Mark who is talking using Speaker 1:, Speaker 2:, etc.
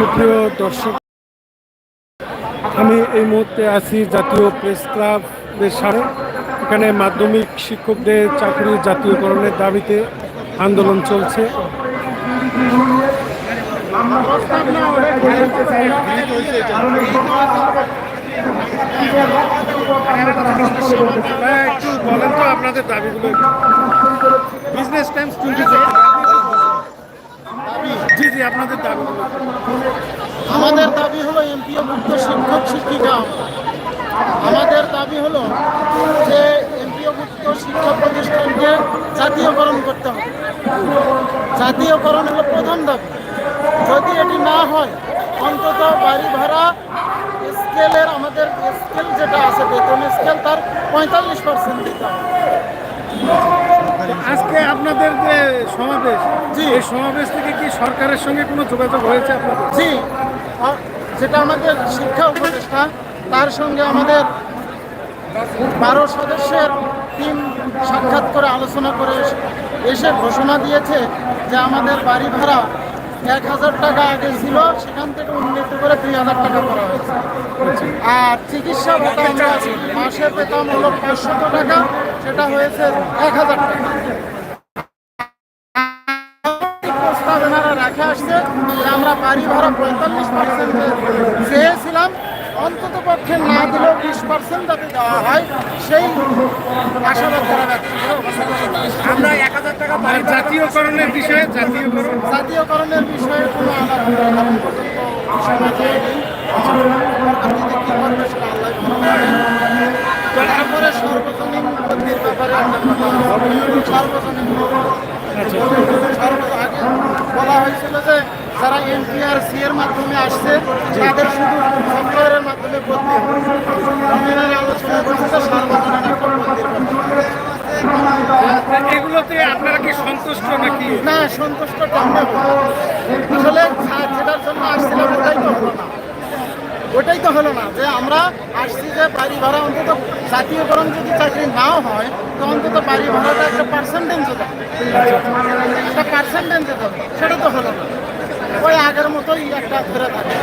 Speaker 1: সুপ্রিয় দর্শক, আমি এই মুহূর্তে আছি জাতীয় প্রেস ক্লাবের সামনে। এখানে মাধ্যমিক শিক্ষকদের চাকরি জাতীয়করণের দাবিতে আন্দোলন চলছে। বলেন তো আপনাদের দাবিগুলো। বিজনেস টাইমস জি জি আপনাদের দাবিগুলো
Speaker 2: আমাদের দাবি হলো এমপিও মুক্ত শিক্ষক শিক্ষিকা। আমাদের দাবি হলো যে এমপিও মুক্ত শিক্ষা প্রতিষ্ঠানকে জাতীয়করণ করতে হবে। জাতীয়করণ হলো প্রধান দাবি। যদি এটি না হয়, অন্তত বাড়ি ভাড়া স্কেলের আমাদের স্কেল যেটা আছে, বেতন স্কেল তার পঁয়তাল্লিশ পার্সেন্ট দিতে হবে।
Speaker 1: আজকে আপনাদের যে সমাবেশ
Speaker 2: জি। এই
Speaker 1: সমাবেশ থেকে কি সরকারের সঙ্গে কোনো যোগাযোগ হয়েছে আপনাদের
Speaker 2: জি যেটা আমাদের শিক্ষা উপদেষ্টা তার সঙ্গে আমাদের বারো সদস্যের টিম সাক্ষাৎ করে আলোচনা করে এসে ঘোষণা দিয়েছে যে আমাদের বাড়ি ভাড়া এক হাজার টাকা আগে ছিল, সেখান থেকে উন্নীত করে দুই হাজার টাকা করা হয়েছে। আর চিকিৎসা ভাতা আমরা মাসে পেতাম হলো পাঁচশত টাকা, সেটা হয়েছে এক হাজার টাকা। রাখে আসছে আমরা বাড়ি ভাড়া পঁয়তাল্লিশ পার্সেন্ট চেয়েছিলাম অন্তত পক্ষে না দিলেও বিশ পার্সেন্ট যাতে দেওয়া হয় সেই আশাবাদ করা। আমরা
Speaker 3: এক হাজার টাকা
Speaker 1: জাতীয়করণের বিষয়ে জাতীয়করণ
Speaker 2: জাতীয়করণের বিষয়ে কোনো আলাপ। তারপরে সর্বজনীন পদ্ধতির ব্যাপারে সর্বজনীন বলা হয়েছিল যে যারা এনপিআরসি এর মাধ্যমে আসছে তাদের শুধু সরকারের মাধ্যমে ভর্তি
Speaker 1: এগুলোতে কি সন্তুষ্ট
Speaker 2: না যেটার জন্য ওটাই তো হলো না। ওটাই তো হলো না যে আমরা আসছি যে বাড়ি ভাড়া অন্তত জাতীয়করণ যদি চাকরি নাও হয় তো অন্তত বাড়ি ভাড়াটা একটা পার্সেন্টেজ দেবে একটা পার্সেন্টেজ দেবে সেটা তো হলো না। আগের মতোই একটা ধরে থাকে।